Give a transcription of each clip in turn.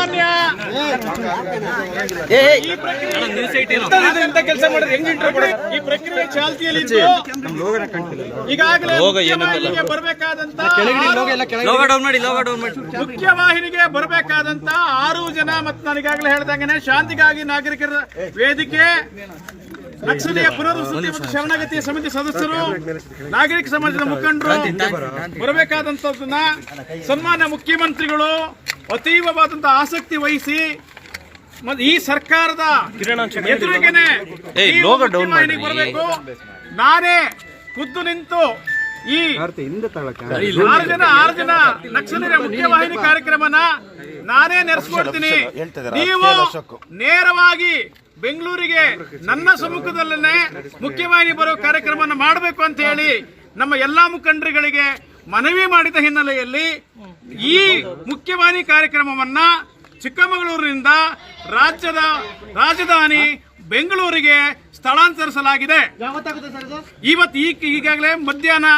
ಪ್ರಕ್ರಿಯೆ ಕೆಲಸ ಮಾಡಿದ್ರೆ ಹೆಂಗ್ ಇಂಟ್ರೋ? ಈ ಪ್ರಕ್ರಿಯೆ ಚಾಲ್ತಿಯಲ್ಲಿ ಈಗಾಗಲೇ ಮುಖ್ಯವಾಹಿನಿಗೆ ಬರಬೇಕಾದಂತ ಲೋಗ ಡೌನ್ ಮಾಡಿ ಲೋಗ ಡೌನ್ ಮಾಡಿ. ಮುಖ್ಯವಾಹಿನಿಗೆ ಬರಬೇಕಾದಂತ ಆರು ಜನ ಮತ್ತು ನಾನು ಈಗಾಗಲೇ ಹೇಳ್ದಂಗೆ ಶಾಂತಿಗಾಗಿ ನಾಗರಿಕರ ವೇದಿಕೆ ನಕ್ಸಲಿಯ ಪುನರ್ವಸತಿ ಮತ್ತು ಶರಣಾಗತಿಯ ಸಮಿತಿ ಸದಸ್ಯರು ನಾಗರಿಕ ಸಮಾಜದ ಮುಖಂಡರು ಬರಬೇಕಾದಂತದನ್ನ ಸನ್ಮಾನ್ಯ ಮುಖ್ಯಮಂತ್ರಿಗಳು ಅತೀವವಾದಂತ ಆಸಕ್ತಿ ವಹಿಸಿ ಮತ್ತು ಈ ಸರ್ಕಾರದ ಎದುರಿಗೆನೆ ಬರಬೇಕು. ನಾನೇ ಖುದ್ದು ನಿಂತು ಈ ಆರು ಜನ ಆರು ಜನ ನಕ್ಸಲರ ಮುಖ್ಯವಾಹಿನಿ ಕಾರ್ಯಕ್ರಮನ ನಾನೇ ನೆರೆಸ್ಕೊಡ್ತೀನಿ. ನೀವು ನೇರವಾಗಿ ಬೆಂಗಳೂರಿಗೆ ನನ್ನ ಸಮ್ಮುಖದಲ್ಲೇ ಮುಖ್ಯವಾಹಿನಿ ಬರೋ ಕಾರ್ಯಕ್ರಮನ ಮಾಡಬೇಕು ಅಂತ ಹೇಳಿ ನಮ್ಮ ಎಲ್ಲಾ ಮುಖಂಡರುಗಳಿಗೆ ಮನವಿ ಮಾಡಿದ ಹಿನ್ನೆಲೆಯಲ್ಲಿ ಈ ಮುಖ್ಯವಾಹಿನಿ ಕಾರ್ಯಕ್ರಮವನ್ನ ಚಿಕ್ಕಮಗಳೂರಿನಿಂದ ರಾಜ್ಯದ ರಾಜಧಾನಿ ಬೆಂಗಳೂರಿಗೆ ಸ್ಥಳಾಂತರಿಸಲಾಗಿದೆ. ಇವತ್ತು ಈ ಈಗಾಗಲೇ ಮಧ್ಯಾಹ್ನ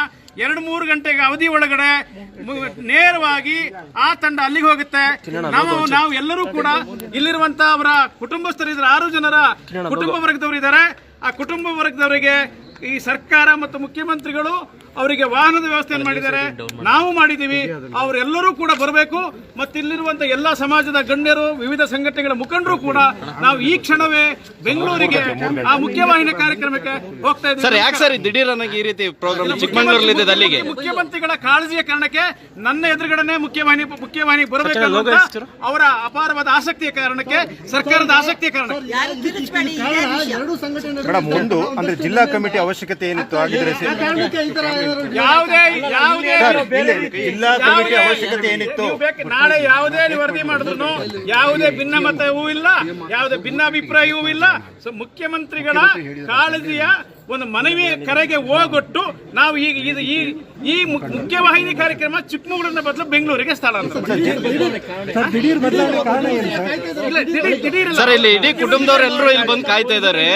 ಎರಡು ಮೂರು ಗಂಟೆಗೆ ಅವಧಿ ಒಳಗಡೆ ನೇರವಾಗಿ ಆ ತಂಡ ಅಲ್ಲಿಗೆ ಹೋಗುತ್ತೆ. ನಾವು ನಾವು ಎಲ್ಲರೂ ಕೂಡ ಇಲ್ಲಿರುವಂತ ಅವರ ಕುಟುಂಬಸ್ಥರಿದ್ದಾರೆ. ಆರು ಜನರ ಕುಟುಂಬ ವರ್ಗದವರು ಇದ್ದಾರೆ ಆ ಕುಟುಂಬ ವರ್ಗದವರಿಗೆ ಈ ಸರ್ಕಾರ ಮತ್ತು ಮುಖ್ಯಮಂತ್ರಿಗಳು ಅವರಿಗೆ ವಾಹನದ ವ್ಯವಸ್ಥೆಯನ್ನು ಮಾಡಿದ್ದಾರೆ. ನಾವು ಮಾಡಿದ್ದೀವಿ. ಅವರೆಲ್ಲರೂ ಕೂಡ ಬರಬೇಕು. ಮತ್ತು ಇಲ್ಲಿರುವಂತ ಎಲ್ಲ ಸಮಾಜದ ಗಣ್ಯರು ವಿವಿಧ ಸಂಘಟನೆಗಳ ಮುಖಂಡರು ಕೂಡ ನಾವು ಈ ಕ್ಷಣವೇ ಬೆಂಗಳೂರಿಗೆ ಆ ಮುಖ್ಯವಾಹಿನಿ ಕಾರ್ಯಕ್ರಮಕ್ಕೆ ಹೋಗ್ತಾ ಇದ್ದೀವಿ. ಸರ್ ಯಾಕೆ ಸರ್ ದಿಢೀರನಾಗಿ ಈ ರೀತಿ ಪ್ರೋಗ್ರಾಮ್ ಚಿಕ್ಕಮಂಗ್ಳೂರಲ್ಲಿ ಇದೆ ಅಲ್ಲಿಗೆ? ಮುಖ್ಯಮಂತ್ರಿಗಳ ಕಾಳಜಿಯ ಕಾರಣಕ್ಕೆ ನನ್ನ ಎದುರುಗಡೆನೆ ಮುಖ್ಯವಾಹಿನಿ ಮುಖ್ಯವಾಹಿನಿ ಬರಬೇಕು ಅವರ ಅಪಾರವಾದ ಆಸಕ್ತಿಯ ಕಾರಣಕ್ಕೆ ಸರ್ಕಾರದ ಆಸಕ್ತಿಯ ಕಾರಣ ಮೇಡಮ್ ಒಂದು ಅಂದ್ರೆ ಜಿಲ್ಲಾ ಕಮಿಟಿ ಅವಶ್ಯಕತೆ ಏನಿತ್ತು ಆಗಿದ್ರೆ ಯಾವುದೇ ಯಾವುದೇ ಇಲ್ಲಿ ಜಿಲ್ಲಾ ಕಮಿಟಿ ಅವಶ್ಯಕತೆ ಏನಿತ್ತು? ನೀವು ಬೇಕು- ನಾಳೆ ಯಾವುದೇ ವರದಿ ಮಾಡಿದ್ರು ಯಾವುದೇ ಭಿನ್ನಮತವೂ ಇಲ್ಲ ಯಾವುದೇ ಭಿನ್ನಾಭಿಪ್ರಾಯವೂ ಇಲ್ಲ. ಮುಖ್ಯಮಂತ್ರಿಗಳ ಕಾಳಜಿಯ ಒಂದು ಮನವಿ ಕರೆಗೆ ಹೋಗೊಟ್ಟು ನಾವು ಈಗ ಇದು ಈ ಈ ಮುಖ್ಯವಾಹಿನಿ ಕಾರ್ಯಕ್ರಮ ಚಿಕ್ಕಮಗಳೂರಿನ ಬದಲು ಬೆಂಗಳೂರಿಗೆ ಸ್ಥಳಾಂತರ ದಿಢೀರ್- ದಿಢೀರ್ ಇಲ್ಲ. ಸರ್ ಇಲ್ಲಿ ಇಡೀ ಕುಟುಂಬದವರೆಲ್ಲರೂ ಇಲ್ಲಿ ಬಂದು ಕಾಯ್ತಾ ಇದ್ದಾರೆ.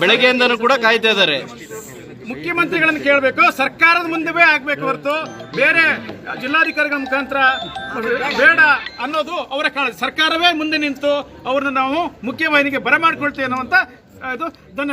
ಬೆಳಗ್ಗೆಯಿಂದನೂ ಕೂಡ ಕಾಯ್ತಾ ಇದ್ದಾರೆ. ಮುಖ್ಯಮಂತ್ರಿಗಳನ್ನು ಕೇಳಬೇಕು, ಸರ್ಕಾರದ ಮುಂದೆವೇ ಆಗ್ಬೇಕು ಹೊರತು ಬೇರೆ ಜಿಲ್ಲಾಧಿಕಾರಿಗಳ ಮುಖಾಂತರ ಬೇಡ ಅನ್ನೋದು ಅವರ ಕಾಳಜಿ. ಸರ್ಕಾರವೇ ಮುಂದೆ ನಿಂತು ಅವ್ರನ್ನ ನಾವು ಮುಖ್ಯವಾಹಿನಿಗೆ ಬರಮಾಡ್ಕೊಳ್ತೇವೆ ಅನ್ನುವಂತ ಇದು ಧನ್ಯವಾದ.